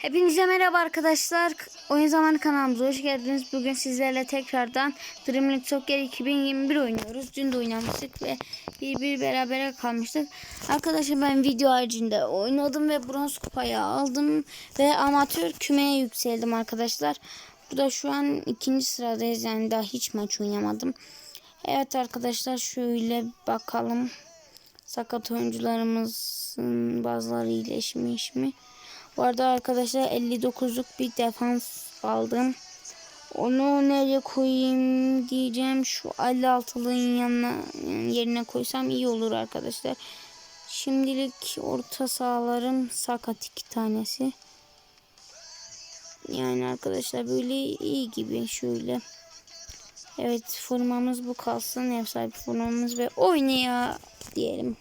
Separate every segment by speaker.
Speaker 1: Hepinize merhaba arkadaşlar. Oyun Zamanı kanalımıza hoş geldiniz. Bugün sizlerle tekrardan Dream League Soccer 2021 oynuyoruz. Dün de oynamıştık ve bir bir berabere kalmıştık. Arkadaşlar ben video haricinde oynadım ve bronz kupayı aldım. Ve amatör kümeye yükseldim arkadaşlar. Burada şu an ikinci sıradayız. Yani daha hiç maç oynamadım. Evet arkadaşlar şöyle bakalım. Sakat oyuncularımızın bazıları iyileşmiş mi? Bu arada arkadaşlar 59'luk bir defans aldım. Onu nereye koyayım diyeceğim. Şu 56'lığın yanına yerine koysam iyi olur arkadaşlar. Şimdilik orta sahalarım sakat iki tanesi. Yani arkadaşlar böyle iyi gibi şöyle. Evet formamız bu kalsın. Ev sahibi formamız ve oynaya diyelim.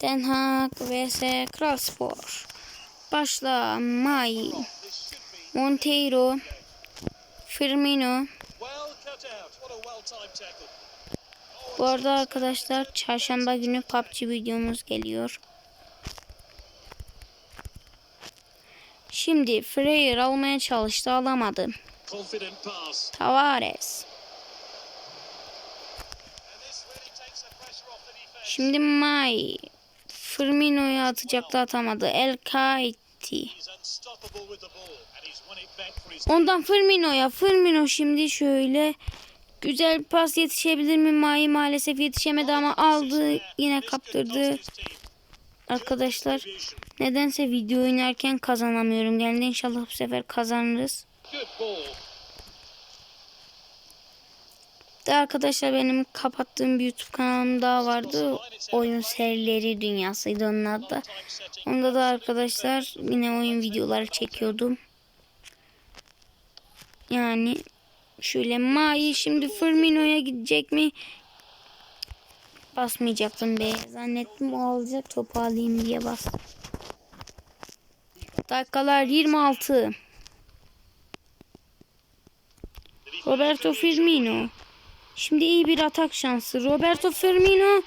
Speaker 1: Den Haag vs Kralspor. Başla Mai, Monteiro, Firmino. Bu arada arkadaşlar çarşamba günü PUBG videomuz geliyor. Şimdi Freyer almaya çalıştı alamadı. Tavares. Şimdi Mai. Firmino'yu atacaktı atamadı. El Kaiti.
Speaker 2: His
Speaker 1: Ondan Firmino'ya. Firmino şimdi şöyle güzel pas yetişebilir mi? Mai maalesef yetişemedi ama aldı. Yine kaptırdı. Arkadaşlar nedense video oynarken kazanamıyorum. Geldi inşallah bu sefer kazanırız. De arkadaşlar benim kapattığım bir YouTube kanalım daha vardı. Oyun serileri dünyasıydı onun adı. Onda da arkadaşlar yine oyun videoları çekiyordum. Yani şöyle Mai şimdi Firmino'ya gidecek mi? Basmayacaktım be. Zannettim o alacak topu alayım diye bas. Dakikalar 26. Roberto Firmino. Şimdi iyi bir atak şansı. Roberto Firmino.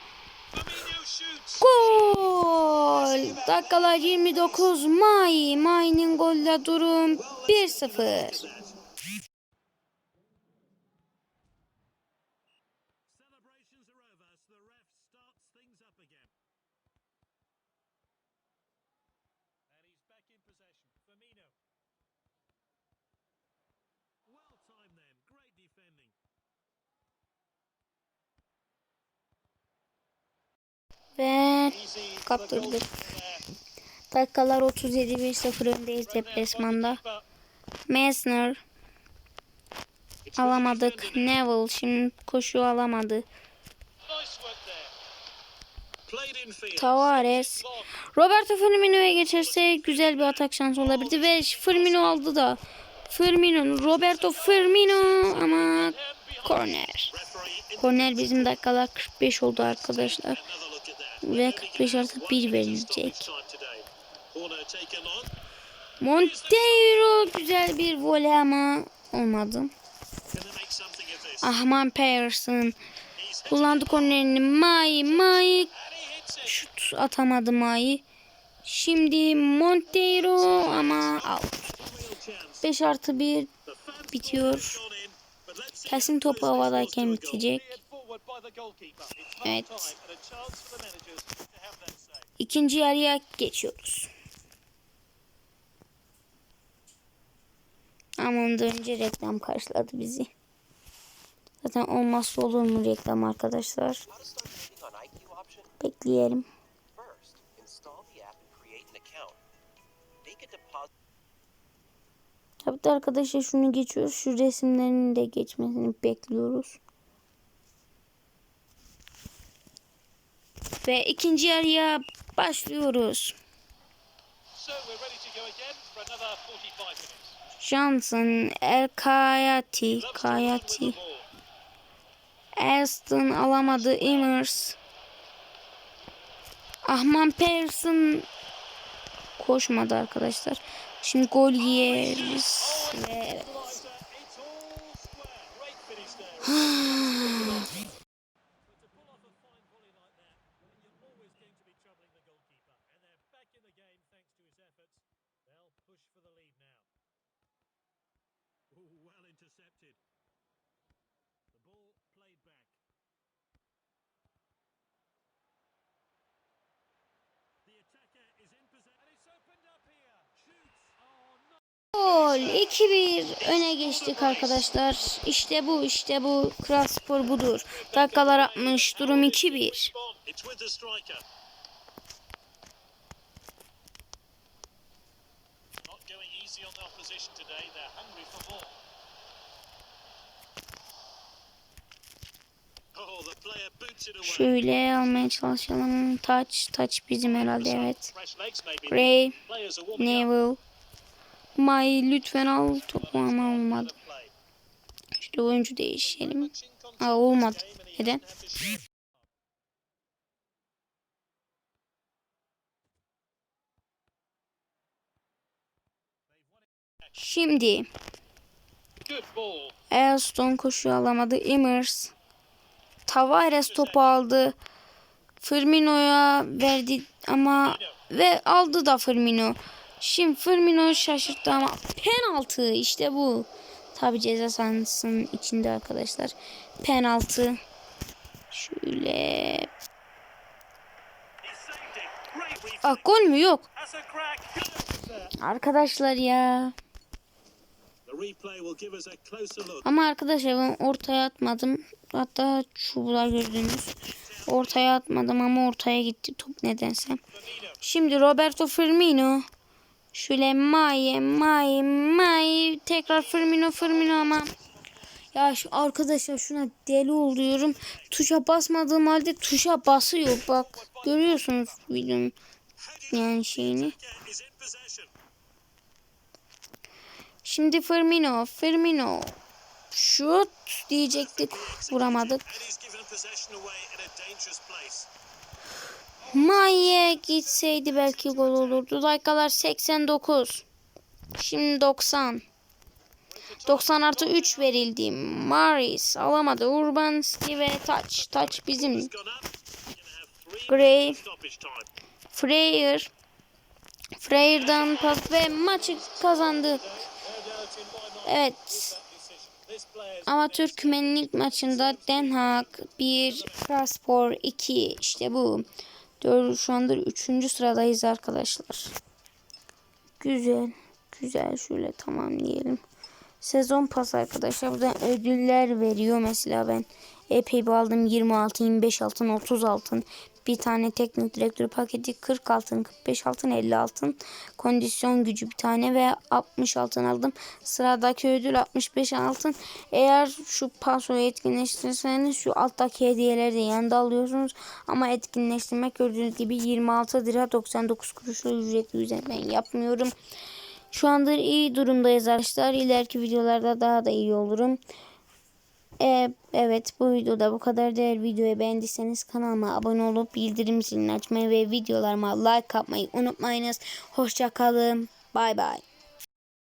Speaker 1: Gol! Dakikalar 29. Mai. Mai'nin golle durum 1-0. Ve kaptırdık. Dakikalar 37 1-0 öndeyiz deplasmanda. Messner
Speaker 2: It's
Speaker 1: alamadık. Neville şimdi koşu alamadı. Tavares. Roberto Firmino'ya geçerse güzel bir atak şansı olabilirdi ve Firmino aldı da. Firmino, Roberto Firmino ama korner. Korner bizim dakikalar 45 oldu arkadaşlar. Ve 45 artı 1 verilecek. Monteiro güzel bir voley ama olmadı. Ahman Pearson kullandı kornerini.
Speaker 2: Hits it.
Speaker 1: şut atamadı Mai. Şimdi Monteiro ama out.
Speaker 2: Real chance.
Speaker 1: 5 artı 1
Speaker 2: The fans
Speaker 1: bitiyor. Kesin topu havadayken bitecek. Evet. İkinci yarıya geçiyoruz. Ama ondan önce reklam karşıladı bizi. Zaten olmazsa olur mu reklam arkadaşlar? Bekleyelim. Tabii de arkadaşlar şunu geçiyoruz. Şu resimlerin de geçmesini bekliyoruz. Ve ikinci yarıya başlıyoruz.
Speaker 2: So we're ready to go again for another 45 minutes.
Speaker 1: Johnson, El Kayati, Kayati. Aston alamadı, Immers. Ahman Pearson koşmadı arkadaşlar. Şimdi gol yeriz ve
Speaker 2: intercepted. The ball played back. The attacker is in possession. And it's opened up here. Shoots. Oh, no.
Speaker 1: Gol 2-1 öne geçtik arkadaşlar. İşte bu işte bu Kral Spor budur. Dakikalar 60 durum 2-1. Şöyle almaya çalışalım. Taç taç bizim herhalde evet. Ray. Neville. May lütfen al topu ama olmadı. İşte oyuncu değişelim. Aa olmadı. Neden? Şimdi. Elston koşu alamadı. Immers. Tavares topu aldı. Firmino'ya verdi ama ve aldı da Firmino. Şimdi Firmino şaşırttı ama penaltı işte bu. Tabi ceza sahasının içinde arkadaşlar. Penaltı. Şöyle. Ah gol mü yok. Arkadaşlar ya. Ama arkadaşlar ben ortaya atmadım. Hatta çubuğlar gördünüz. Ortaya atmadım ama ortaya gitti top nedense. Şimdi Roberto Firmino. Şöyle Maye, Maye, Maye. Tekrar Firmino, Firmino ama. Ya şu arkadaşlar şuna deli oluyorum. Tuşa basmadığım halde tuşa basıyor. Bak görüyorsunuz videonun yani şeyini.
Speaker 2: Attacker is in possession.
Speaker 1: Şimdi Firmino, Firmino. Şut diyecektik. Vuramadık. Maye gitseydi belki gol olurdu. Dakikalar 89. Şimdi 90. 90 artı 3 verildi. Maris alamadı. Urbanski ve Taç. Taç bizim. Gray. Freyer. Freyer'dan pas ve maçı kazandık. Evet. Kümenin ilk maçında Den Haag 1, Kraspor 2. İşte bu. Dördü, şu anda 3. sıradayız arkadaşlar. Güzel. Güzel şöyle tamamlayalım. Sezon pas arkadaşlar. Buradan ödüller veriyor. Mesela ben epey bir aldım. 20 altın, 25 altın, 30 altın. Bir tane teknik direktör paketi 40 altın, 45 altın, 50 altın. Kondisyon gücü bir tane ve 60 altın aldım. Sıradaki ödül 65 altın. Eğer şu pasoyu etkinleştirirseniz şu alttaki hediyeleri de yanında alıyorsunuz. Ama etkinleştirmek gördüğünüz gibi 26 lira 99 kuruşu ücretli ben yapmıyorum. Şu anda iyi durumdayız arkadaşlar. İleriki videolarda daha da iyi olurum. Ee, evet bu videoda bu kadar. Değer videoyu beğendiyseniz kanalıma abone olup bildirim zilini açmayı ve videolarıma like atmayı unutmayınız. Hoşça kalın. Bay bay.